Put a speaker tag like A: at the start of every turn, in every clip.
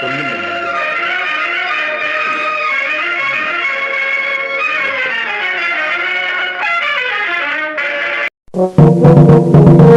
A: சொல்லுங்கள் Thank you.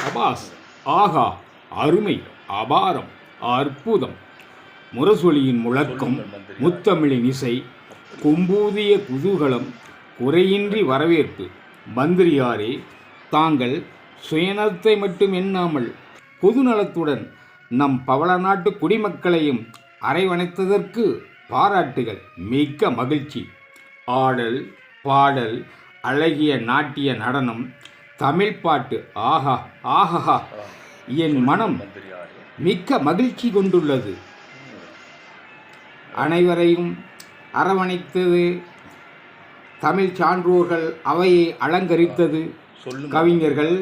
A: சபாஸ் ஆகா அருமை அபாரம் அற்புதம். முரசொலியின் முழக்கம் முத்தமிழின் இசை கொம்பூதிய குதூகலம் குறையின்றி வரவேற்பு. மந்திரியாரே தாங்கள் சுயநலத்தை மட்டும் எண்ணாமல் பொதுநலத்துடன் நம் பவள நாட்டு குடிமக்களையும் அரவணைத்ததற்கு பாராட்டுகள் மிக்க மகிழ்ச்சி. ஆடல் பாடல் அழகிய நாட்டிய நடனம் தமிழ் பாட்டு ஆஹா ஆஹா என் மனம் மிக்க மகிழ்ச்சி கொண்டுள்ளது. அனைவரையும் அரவணைத்தது தமிழ் சான்றோர்கள் அவையை அலங்கரித்தது கவிஞர்கள்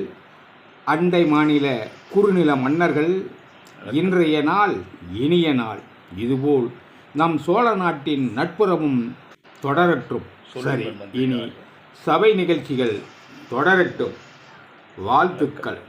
A: அண்டை மாநில குறுநில மன்னர்கள் இன்றைய நாள் இனிய நாள். இதுபோல் நம் சோழ நாட்டின் நட்புறவும் தொடரட்டும். சரி இனி சபை நிகழ்ச்சிகள் தொடரட்டும். வாழ்த்துக்கள்.